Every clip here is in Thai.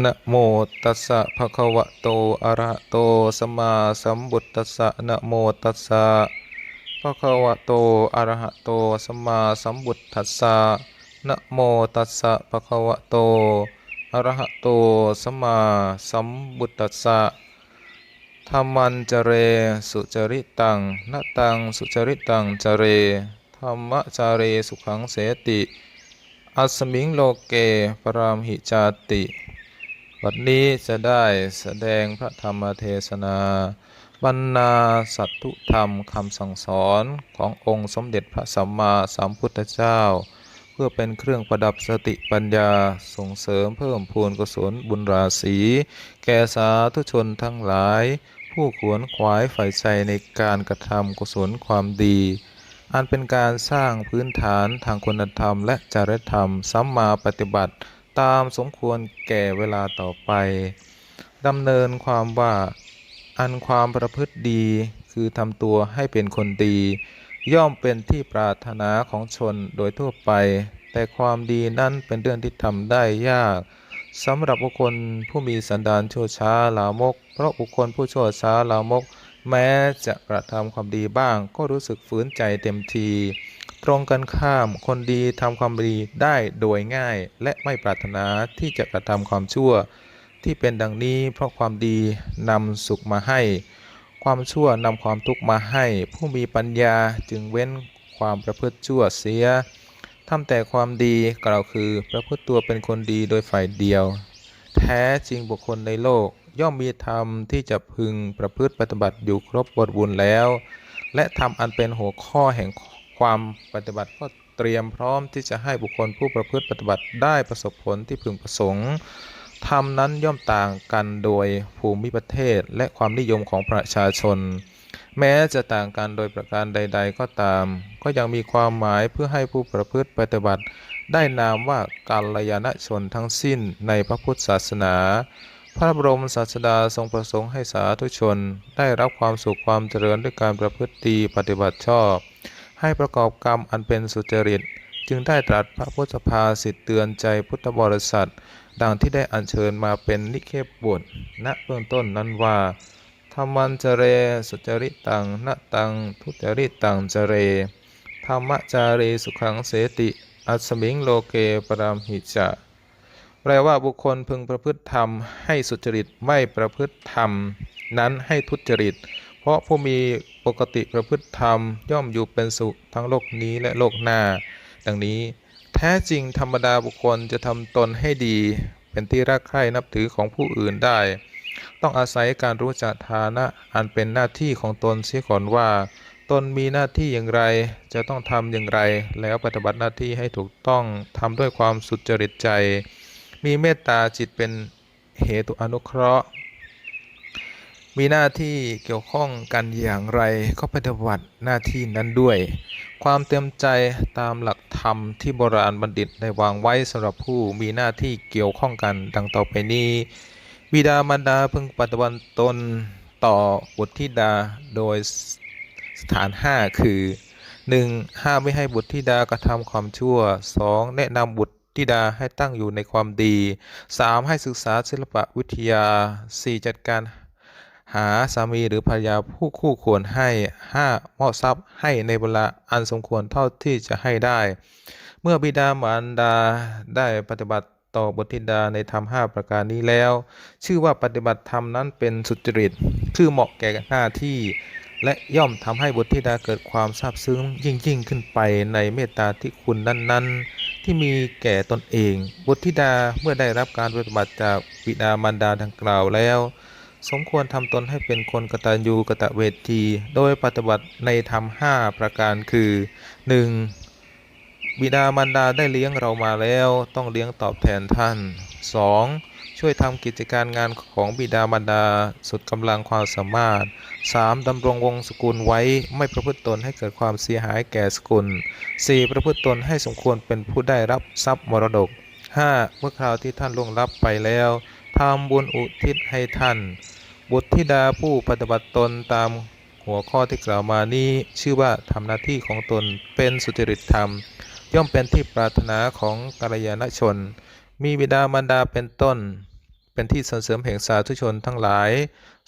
นะโมตัสสะภะคะวะโตอะระหะโตสัมมาสัมพุทธัสสะนะโมตัสสะภะคะวะโตอะระหะโตสัมมาสัมพุทธัสสะนะโมตัสสะภะคะวะโตอะระหะโตสัมมาสัมพุทธัสสะธรรมันจเร สุจริตังนตังสุจริตังจเรธรรมจาเรสุขังเสติ อัสมิงโลเกปรามหิจาติ วันนี้จะได้แสดงพระธรรมเทศนาบรรณาสัตถุธรรมคำสั่งสอนขององค์สมเด็จพระสัมมาสัมพุทธเจ้า เพื่อเป็นเครื่องประดับสติปัญญาส่งเสริมเพิ่มพูนกุศลบุญราศีแก่สาธุชนทั้งหลาย ผู้ขวนขวายใฝ่ใจในการกระทำกุศลความดี อันเป็นการสร้างพื้นฐานทางคุณธรรมและจริยธรรมสัมมาปฏิบัติ ตามสมควรแก่เวลาต่อไปดำเนินความว่าอันความประพฤติดีคือทำตัวให้เป็นคนดี ย่อมเป็นที่ปรารถนาของชนโดยทั่วไป แต่ความดีนั้นเป็นเรื่องที่ทำได้ยากสำหรับบุคคลผู้มีสันดานชั่วช้าลามก เพราะบุคคลผู้ชั่วช้าลามก แม้จะกระทำความดีบ้างก็รู้สึกฝืนใจเต็มที ตรงกันข้ามคนดีทำความดีได้โดยง่าย และไม่ปรารถนาที่จะกระทำความชั่ว ที่เป็นดังนี้เพราะความดีนำสุขมาให้ ความชั่วนำความทุกข์มาให้ ผู้มีปัญญาจึงเว้นความประพฤติชั่วเสียทำแต่ความดีกล่าวคือประพฤติตัวเป็นคนดีโดยฝ่ายเดียว แท้จริงบุคคลในโลก ย่อมมีธรรมที่จะพึงประพฤติปฏิบัติอยู่ครบบริบูรณ์แล้ว และธรรมอันเป็นหัวข้อแห่ง ความปฏิบัติก็เตรียมพร้อมที่จะให้บุคคลผู้ประพฤติปฏิบัติได้ประสบผลที่พึงประสงค์ธรรมนั้นย่อมต่างกันโดยภูมิประเทศและความนิยมของประชาชน แม้จะต่างกันโดยประการใด ๆ ก็ตาม ก็ยังมีความหมายเพื่อให้ผู้ประพฤติปฏิบัติ ได้นามว่ากัลยาณชนทั้งสิ้นในพระพุทธศาสนา พระบรมศาสดาทรงประสงค์ให้สาธุชน ได้รับความสุขความเจริญด้วยการประพฤติปฏิบัติชอบ ให้ประกอบกรรมอันเป็นสุจริต จึงได้ตรัสพระพุทธภาษิตเตือนใจพุทธบริษัท ดังที่ได้อัญเชิญมาเป็นนิเคปบทณเบื้องต้นนั้นว่าธรรมันจเร สุจริตังนตัง ทุจริตังจเร ธรรมจารีสุขังเสติ อัสมิงโลเกปรามหิจะ แปลว่าบุคคลพึงประพฤติธรรม ให้สุจริตไม่ประพฤติธรรม นั้นให้ทุจริต เพราะผู้มี ปกติประพฤติธรรมย่อมอยู่เป็นสุขทั้งโลกนี้และโลกหน้า ดังนี้แท้จริงธรรมดาบุคคลจะทำตนให้ดี เป็นที่รักใคร่นับถือของผู้อื่นได้ ต้องอาศัยการรู้จักฐานะอันเป็นหน้าที่ของตนเสียก่อนว่า ตนมีหน้าที่อย่างไร จะต้องทำอย่างไร แล้วปฏิบัติหน้าที่ให้ถูกต้องทำด้วยความสุจริตใจ มีเมตตาจิตเป็นเหตุอนุเคราะห์ มีหน้าที่เกี่ยวข้องกันอย่างไรก็ปฏิบัติหน้าที่นั้นด้วย ความเต็มใจตามหลักธรรมที่โบราณบัณฑิตได้วางไว้สำหรับผู้มีหน้าที่เกี่ยวข้องกันดังต่อไปนี้ บิดามารดาพึงปฏิบัติตนต่อบุตรธิดาโดยสถาน 5 คือ 1. ห้ามไม่ให้บุตรธิดากระทำความชั่ว 2. แนะนำบุตรธิดาให้ตั้งอยู่ในความดี 3. ให้ศึกษาศิลปวิทยา 4. จัดการ หาสามีหรือภรรยาผู้คู่ควรให้ 5. มอบทรัพย์ให้ในเวลาอันสมควรเท่าที่จะให้ได้ เมื่อบิดามารดาได้ปฏิบัติต่อบุตรธิดาในธรรมห้าประการนี้แล้ว ชื่อว่าปฏิบัติธรรมนั้นเป็นสุจริต คือเหมาะแก่หน้าที่ และย่อมทำให้บุตรธิดาเกิดความซาบซึ้งยิ่งยิ่งขึ้นไปในเมตตาที่คุณนั้น ๆ ที่มีแก่ตนเอง บุตรธิดาเมื่อได้รับการปฏิบัติจากบิดามารดาดังกล่าวแล้ว สมควรทำตนให้เป็นคนกตัญญูกตเวที โดยปฏิบัติในธรรมห้าประการคือ 1. บิดามารดาได้เลี้ยงเรามาแล้ว ต้องเลี้ยงตอบแทนท่าน 2. ช่วยทำกิจการงานของบิดามารดาสุดกำลังความสามารถ 3. ดำรงวงศกุลไว้ไม่ประพฤติตนให้เกิดความเสียหายแก่สกุล 4. ประพฤติตนให้สมควรเป็นผู้ได้รับทรัพย์มรดก 5. เมื่อคราวที่ท่านล่วงลับไปแล้ว ทำบุญอุทิศให้ท่าน บุตรธิดาผู้ปฏิบัติตนตามหัวข้อที่กล่าวมานี้ชื่อว่าทำหน้าที่ของตนเป็นสุจริตธรรม ย่อมเป็นที่ปรารถนาของกัลยาณชน มีบิดามารดาเป็นต้น เป็นที่สรรเสริมแห่งสาธุชนทั้งหลาย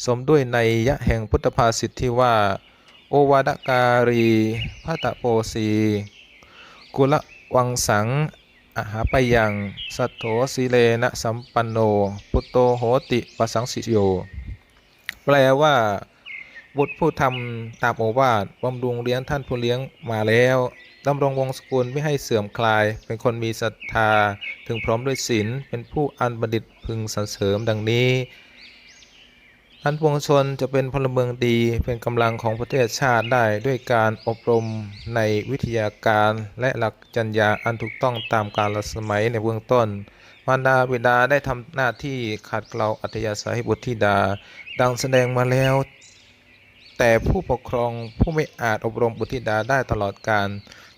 สมด้วยในยะแห่งพุทธภาษิตที่ว่า โอวาดการีพัตตโปสีกุละวังสัง อาหาปยังสัทโธสีเลนะสัมปันโนปุตโตโหติปสังสิโย แปลว่าบุตรผู้ทำตามโอวาทบำรุงเลี้ยงท่านผู้เลี้ยงมาแล้วดำรงวงศกุลไม่ให้เสื่อมคลาย เป็นคนมีศรัทธา ถึงพร้อมด้วยศีลเป็นผู้อันบัณฑิตพึงสรรเสริมดังนี้ ท่านปวงชนจะเป็นพลเมืองดีเป็นกำลังของประเทศชาติได้ด้วยการอบรมในวิทยาการและหลักจรรยาอันถูกต้องตามกาลสมัยในเบื้องต้น มารดาบิดาได้ทำหน้าที่ขัดเกลาอัธยาศัยให้บุตรธิดา ดังแสดงมาแล้ว แต่ผู้ปกครองผู้ไม่อาจอบรมบุตรธิดาได้ตลอดการ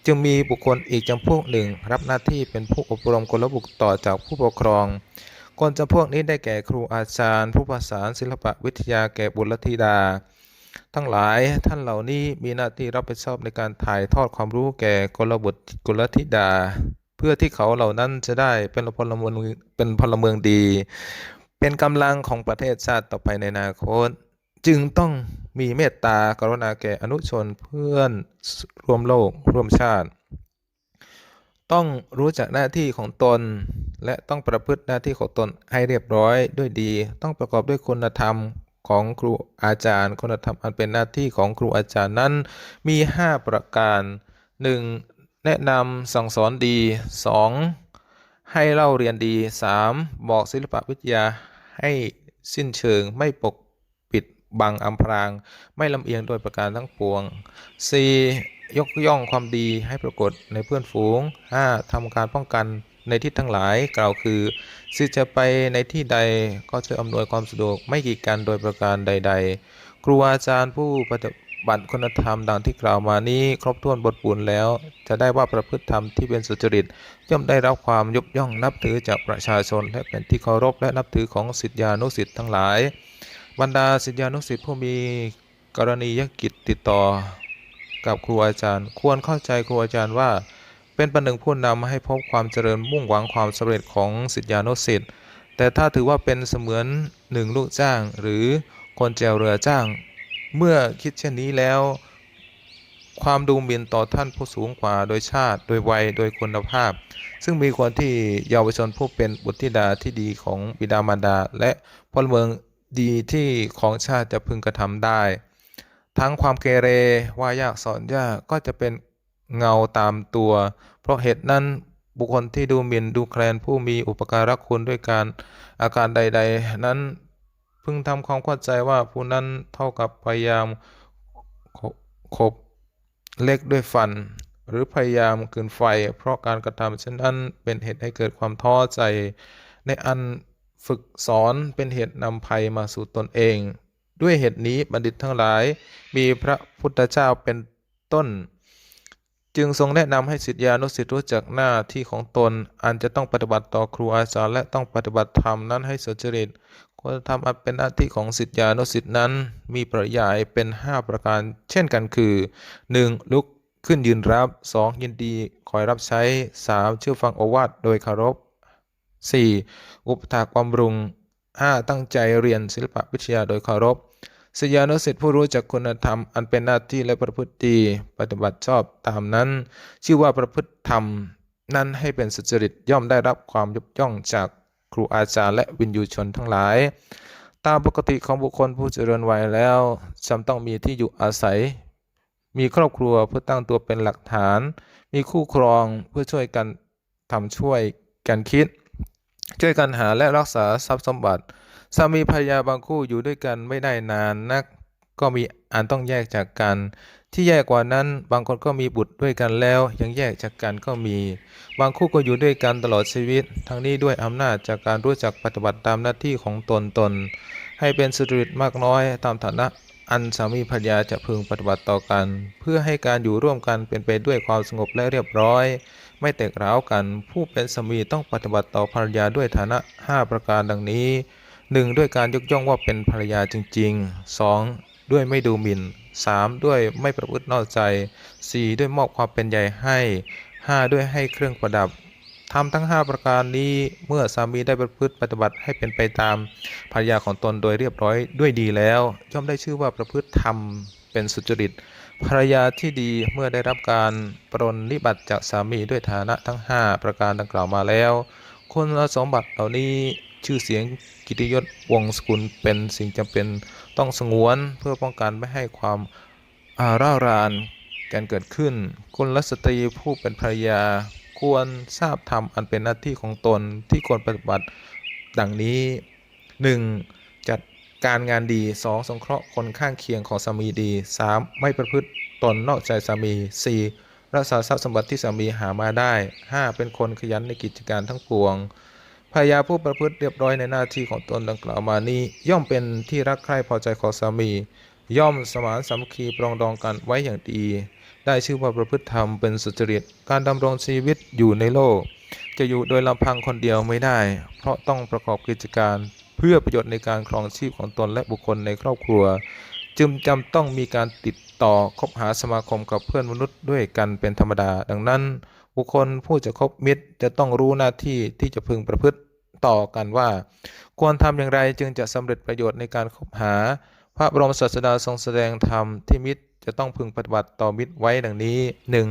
จึงมีบุคคลอีกจำพวกหนึ่ง รับหน้าที่เป็นผู้อบรมกลบุตรต่อจากผู้ปกครอง คนจำพวกนี้ได้แก่ครูอาจารย์ ผู้ประสานศิลปะวิทยาแก่บุตรธิดา ทั้งหลายท่านเหล่านี้มีหน้าที่รับผิดชอบในการถ่ายทอดความรู้แก่กลบุตรกุลธิดา เพื่อที่เขาเหล่านั้นจะได้เป็นพลเมืองเป็นพลเมืองดี เป็นกำลังของประเทศชาติต่อไปในอนาคต จึงต้องมีเมตตากรุณาแก่อนุชนเพื่อนร่วมโลกร่วมชาติ ต้องรู้จักหน้าที่ของตน และต้องประพฤติหน้าที่ของตนให้เรียบร้อยด้วยดี ต้องประกอบด้วยคุณธรรมของครูอาจารย์ คุณธรรมอันเป็นหน้าที่ของครูอาจารย์นั้น มี 5 ประการ 1. แนะนำสั่งสอนดี 2. ให้เล่าเรียนดี 3. บอกศิลปวิทยาให้สิ้นเชิงไม่ปกปิดบังอำพราง ไม่ลำเอียงโดยประการทั้งปวง 4. ยกย่องความดีให้ปรากฏในเพื่อนฝูง 5. ทำการป้องกันในที่ทั้งหลาย กล่าวคือสิจะไปในที่ใดก็จะอำนวยความสะดวกไม่กีดกันโดยประการใด ๆ ครูอาจารย์ผู้ปฏิบัติคุณธรรมดังที่กล่าวมานี้ ครบถ้วนบทบุญแล้ว จะได้ว่าประพฤติธรรมที่เป็นสุจริต ย่อมได้รับความยกย่องนับถือจากประชาชน และเป็นที่เคารพและนับถือของศิษยานุศิษย์ทั้งหลาย บรรดาศิษยานุศิษย์ผู้มีกรณียกิจติดต่อ กับครูอาจารย์ ควรเข้าใจครูอาจารย์ว่า เป็นประหนึ่งผู้นำให้พบความเจริญมุ่งหวังความสำเร็จของศิษยานุศิษย์แต่ถ้าถือว่าเป็นเสมือนหนึ่งลูกจ้าง หรือคนแจวเรือจ้าง เมื่อคิดเช่นนี้แล้ว ความดูหมิ่นต่อท่านผู้สูงกว่าโดยชาติ โดยวัยโดยคุณภาพ ซึ่งมีควรที่เยาวชนผู้เป็นบุตรธิดาที่ดีของบิดามารดา และพลเมืองดีที่ของชาติจะพึงกระทำได้ ทั้งความเกเรว่ายากสอนยากก็จะเป็นเงาตามตัว เพราะเหตุนั้นบุคคลที่ดูหมิ่นดูแคลนผู้มีอุปการะคุณด้วยการอาการใด ๆ นั้นพึงทำความเข้าใจว่าผู้นั้นเท่ากับพยายามขขบเล็กด้วยฟัน หรือพยายามกืนไฟ เพราะการกระทำเช่นนั้นเป็นเหตุให้เกิดความท้อใจ ในอันฝึกสอนเป็นเหตุนำภัยมาสู่ตนเอง ด้วยเหตุนี้บัณฑิตทั้งหลายมีพระพุทธเจ้าเป็นต้น จึงทรงแนะนำให้ศิษยานุศิษย์รู้จักหน้าที่ของตน อันจะต้องปฏิบัติต่อครูอาจารย์และต้องปฏิบัติธรรมนั้นให้สุจริตคุณธรรมอันเป็นหน้าที่ของศิษยานุศิษย์นั้น มีปริยายเป็น 5 ประการ เช่นกันคือ 1. ลุกขึ้นยืนรับ 2. ยินดีคอยรับใช้ 3. เชื่อฟังโอวาทโดยคารพ 4. อุปถากบำรุง 5. ตั้งใจเรียนศิลปวิทยาโดยเคารพ ศยานุศิษย์ผู้รู้จักคุณธรรมอันเป็นหน้าที่และประพฤติดีปฏิบัติชอบตามนั้น ชื่อว่าประพฤติธรรม นั้นให้เป็นสุจริตย่อมได้รับความยกย่องจากครูอาจารย์และวินยูชนทั้งหลาย ตามปกติของบุคคลผู้เจริญวัยแล้วจำต้องมีที่อยู่อาศัย มีครอบครัวเพื่อตั้งตัวเป็นหลักฐาน มีคู่ครองเพื่อช่วยกันทำช่วยกันคิด ช่วยกันหาและรักษาทรัพย์สมบัติ สามีภรรยาบางคู่อยู่ด้วยกันไม่ได้นานนัก ก็มีอันต้องแยกจากกัน ที่แย่กว่านั้นบางคนก็มีบุตรด้วยกันแล้ว ยังแยกจากกันก็มี บางคู่ก็อยู่ด้วยกันตลอดชีวิต ทั้งนี้ด้วยอำนาจจากการรู้จักปฏิบัติตามหน้าที่ของตนตน ให้เป็นสุจริตมากน้อยตามฐานะอันสามีภรรยาจะพึงปฏิบัติต่อกัน เพื่อให้การอยู่ร่วมกันเป็นไปด้วยความสงบและเรียบร้อย ไม่แตกร้าวกัน ผู้เป็นสามีต้องปฏิบัติต่อภรรยาด้วยฐานะ 5 ประการดังนี้ 1. ด้วยการยกย่องว่าเป็นภรรยาจริง ๆ 2. ด้วยไม่ดูหมิ่น 3. ด้วยไม่ประพฤตินอกใจ 4. ด้วยมอบความเป็นใหญ่ให้ 5. ด้วยให้เครื่องประดับทำทั้ง 5 ประการนี้เมื่อสามีได้ประพฤติปฏิบัติให้เป็นไปตามภรรยาของตนโดยเรียบร้อยด้วยดีแล้ว ย่อมได้ชื่อว่าประพฤติธรรมเป็นสุจริตภรรยาที่ดีเมื่อได้รับการปรนนิบัติจากสามีด้วยฐานะทั้ง 5 ประการดังกล่าวมาแล้ว คุณสมบัติเหล่านี้ ชื่อเสียงกิติยศวงสกุลเป็นสิ่งจำเป็นต้องสงวนเพื่อป้องกันไม่ให้ความอาร่ารานการเกิดขึ้นคุณลสตรีผู้เป็นภรรยา ควรทราบธรรมอันเป็นหน้าที่ของตนที่ควรปฏิบัติดังนี้ 1. จัดการงานดี 2. สงเคราะห์คนข้างเคียงของสามีดี 3. ไม่ประพฤติตนนอกใจสามี 4. รักษาทรัพย์สมบัติที่สามีหามาได้ 5. เป็นคนขยันในกิจการทั้งปวง ภรรยาผู้ประพฤติเรียบร้อยในหน้าที่ของตนดังกล่าวมานี้ ย่อมเป็นที่รักใคร่พอใจของสามี ย่อมสมานสามัคคีปรองดองกันไว้อย่างดี ได้ชื่อว่าประพฤติธรรมเป็นสุจริตการดำรงชีวิตอยู่ในโลก จะอยู่โดยลำพังคนเดียวไม่ได้ เพราะต้องประกอบกิจการเพื่อประโยชน์ในการครองชีพของตนและบุคคลในครอบครัว จึงจำต้องมีการติดต่อคบหาสมาคมกับเพื่อนมนุษย์ด้วยกันเป็นธรรมดา ดังนั้น บุคคลผู้จะคบมิตรจะต้องรู้หน้าที่ที่จะพึงประพฤติต่อกันว่า ควรทำอย่างไรจึงจะสำเร็จประโยชน์ในการคบหา พระบรมศาสดาทรงแสดงธรรมที่มิตรจะต้องพึงปฏิบัติต่อมิตรไว้ดังนี้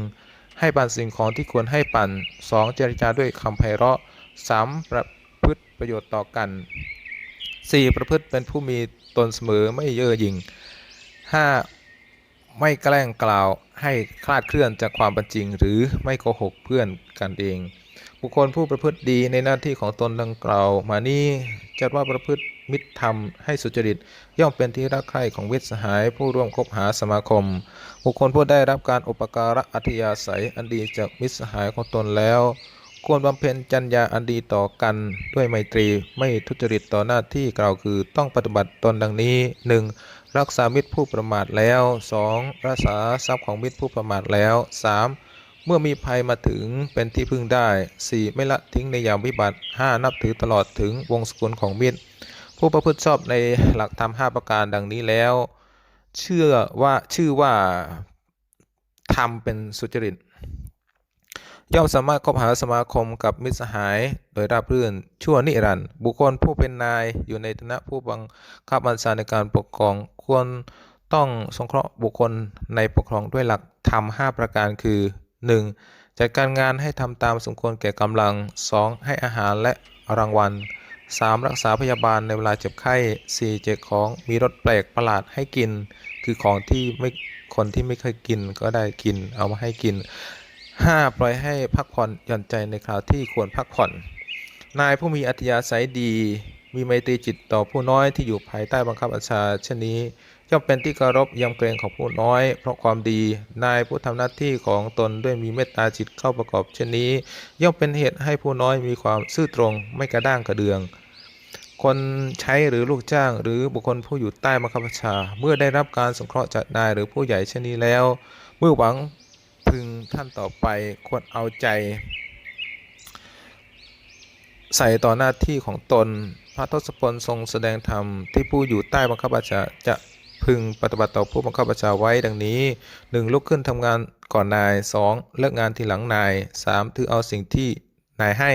1. ให้ปันสิ่งของที่ควรให้ปัน 2. เจรจาด้วยคำไพเราะ 3. ประพฤติประโยชน์ต่อกัน 4. ประพฤติเป็นผู้มีตนเสมอไม่เย่อหยิ่ง 5. ไม่แกล้งกล่าวให้คลาดเคลื่อนจากความเป็นจริง หรือไม่โกหกเพื่อนกันเอง บุคคลผู้ประพฤติดีในหน้าที่ของตนดังกล่าว มานี้จัดว่าประพฤติมิตรธรรมให้สุจริต ย่อมเป็นที่รักใคร่ของวิสหายผู้ร่วมคบหาสมาคม บุคคลผู้ได้รับการอุปการะอัธยาศัยอันดีจากมิตรสหายของตนแล้ว ควรบำเพ็ญจัญญาอันดีต่อกันด้วยไมตรีไม่ทุจริตต่อหน้าที่กล่าวคือต้องปฏิบัติตนดังนี้ 1. รักษามิตรผู้ประมาทแล้ว 2. รักษาทรัพย์ของมิตรผู้ประมาทแล้ว 3. เมื่อมีภัยมาถึงเป็นที่พึ่งได้ 4. ไม่ละทิ้งในยามวิบัติ 5. นับถือตลอดถึงวงสกุลของมิตร ผู้ประพฤติชอบในหลักธรรม5ประการดังนี้แล้ว เชื่อว่าชื่อว่าทำเป็นสุจริต ย่อมสามารถคบหาสมาคมกับมิตรสหายโดยราบรื่นชั่วนิรันดร์บุคคลผู้เป็นนายอยู่ในฐานะผู้บังคับบัญชาในการปกครองควรต้องสงเคราะห์บุคคลในปกครองด้วยหลักธรรม5ประการคือ 1. จัดการงานให้ทำตามสมควรแก่กำลัง 2. ให้อาหารและรางวัล 3. รักษาพยาบาลในเวลาเจ็บไข้ 4. แจกของมีรสแปลกประหลาดให้กิน คือของที่ไม่คนที่ไม่เคยกินก็ได้กินเอามาให้กิน 5. ปล่อยให้พักผ่อนหย่อนใจในคราวที่ควรพักผ่อน นายผู้มีอัธยาศัยดี มีไมตรีจิตต่อผู้น้อยที่อยู่ภายใต้บังคับบัญชาเช่นนี้ย่อมเป็นที่เคารพยำเกรงของผู้น้อย เพราะความดี นายผู้ทำหน้าที่ของตนด้วยมีเมตตาจิตเข้าประกอบเช่นนี้ ย่อมเป็นเหตุให้ผู้น้อยมีความซื่อตรงไม่กระด้างกระเดือง คนใช้หรือลูกจ้าง หรือบุคคลผู้อยู่ใต้บังคับบัญชา เมื่อได้รับการสงเคราะห์จากนายหรือผู้ใหญ่เช่นนี้แล้ว เมื่อหวัง พึงท่านต่อไปควรเอาใจ ใส่ต่อหน้าที่ของตน พระทศพลทรงแสดงธรรมที่ผู้อยู่ใต้บังคับบัญชาจะพึงปฏิบัติต่อผู้บังคับบัญชาไว้ดังนี้ 1. ลุกขึ้นทำงานก่อนนาย 2. เลิกงานทีหลังนาย 3. ถือเอาสิ่งที่นายให้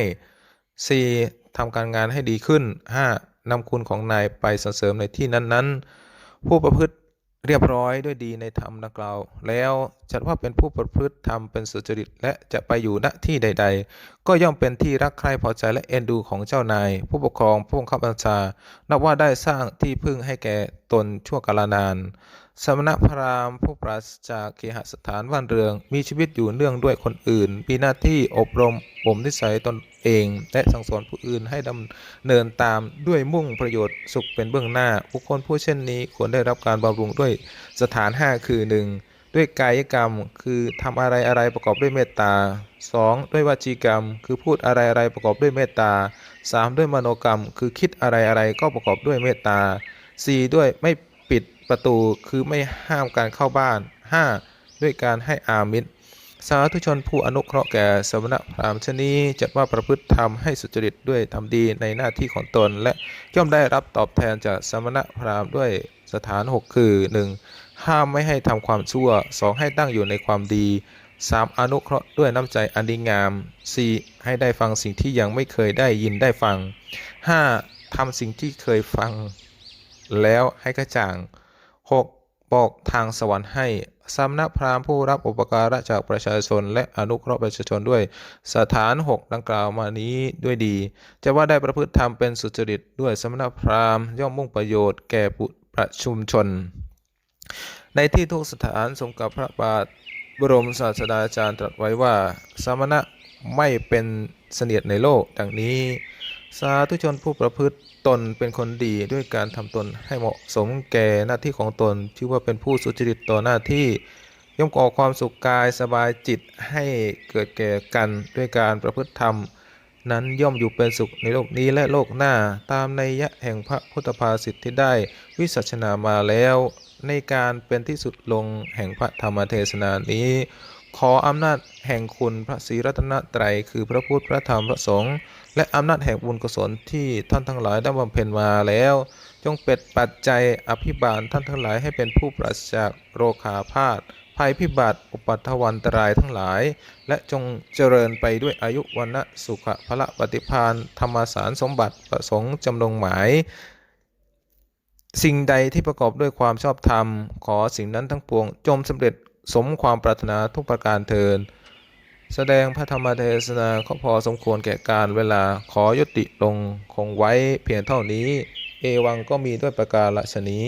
4. ทำการงานให้ดีขึ้น 5. นำคุณของนายไปสรรเสริมในที่นั้นๆ ผู้ประพฤติ เรียบร้อยด้วยดีในธรรมดังกล่าว แล้วจัดว่าเป็นผู้ประพฤติธรรมเป็นสุจริต และจะไปอยู่ณที่ใด ๆ ก็ย่อมเป็นที่รักใคร่พอใจและเอ็นดูของเจ้านาย ผู้ปกครองผู้บังคับบัญชา นับว่าได้สร้างที่พึ่งให้แก่ตนชั่วกาลนาน สมณพราหมณ์ผู้ปราศจากเคหสถานบ้านเรืองมีชีวิตอยู่เนื่องด้วยคนอื่น มีหน้าที่อบรมบ่มนิสัยตนเอง และสั่งสอนผู้อื่นให้ดำเนินตามด้วยมุ่งประโยชน์สุขเป็นเบื้องหน้า บุคคลผู้เช่นนี้ควรได้รับการบำรุงด้วยสถาน5คือ 1. ด้วยกายกรรมคือทำอะไรอะไรประกอบด้วยเมตตา 2. ด้วยวจีกรรม คือพูดอะไรอะไรประกอบด้วยเมตตา 3. ด้วยมโนกรรม คือคิดอะไรอะไรก็ประกอบด้วยเมตตา 4. ด้วยไม่ ปิดประตูคือไม่ห้ามการเข้าบ้าน 5. ด้วยการให้อามิตร สาธุชนผู้อนุเคราะห์แก่สมณพราหมณ์ชนนี้จัดว่าประพฤติธรรมให้สุจริตด้วยทำดีในหน้าที่ของตน และย่อมได้รับตอบแทนจากสมณพราหมณ์ด้วยสถาน 6 คือ 1. ห้ามไม่ให้ทำความชั่ว 2. ให้ตั้งอยู่ในความดี 3. อนุเคราะห์ด้วยน้ำใจอันดีงาม 4. ให้ได้ฟังสิ่งที่ยังไม่เคยได้ยินได้ฟัง 5. ทำสิ่งที่เคยฟัง แล้วให้กระจ่าง 6. บอกทางสวรรค์ให้สำนักพราหมณ์ผู้รับอุปการะจากประชาชน และอนุเคราะห์ประชาชนด้วย สถานหกดังกล่าวมานี้ด้วยดี จะว่าได้ประพฤติธรรมเป็นสุจริตด้วยสมณพราหมณ์ย่อมมุ่งประโยชน์แก่ปุประชุมชน ในที่ทุกสถานสมกับพระบาทบรมศาสดาจารย์ตรัสไว้ว่า สมณะไม่เป็นเสนียดในโลก ดังนี้ สาธุชนผู้ประพฤติตนเป็นคนดีด้วยการทำตนให้เหมาะสมแก่หน้าที่ของตน ชื่อว่าเป็นผู้สุจริตต่อหน้าที่ ย่อมก่อความสุขกายสบายจิตให้เกิดแก่กันด้วยการประพฤติธรรม นั้นย่อมอยู่เป็นสุขในโลกนี้และโลกหน้าตามในยยะแห่งพระพุทธภาษิที่ได้วิสัชนามาแล้ว ในการเป็นที่สุดลงแห่งพระธรรมเทศนานี้ ขออำนาจแห่งคุณพระศรีรัตนตรัยคือพระพุทธพระธรรมพระสงฆ์ และอำนาจแห่งบุญกุศลที่ท่านทั้งหลายได้บำเพ็ญมาแล้ว จงเป็นปัจจัยอภิบาลท่านทั้งหลายให้เป็นผู้ปราศจากโรคาพาธภัยพิบัติอุปัตถวันตรายทั้งหลาย และจงเจริญไปด้วยอายุวันะสุขะพละปฏิพานธรรมสารสมบัติประสงค์จำลงหมาย สิ่งใดที่ประกอบด้วยความชอบธรรม ขอสิ่งนั้นทั้งปวงจงสำเร็จสมความปรารถนาทุกประการเทิน แสดงพระธรรมเทศนาก็พอสมควรแก่การเวลาขอยุติลงคงไว้เพียงเท่านี้ เอวังก็มีด้วยประการละชนี้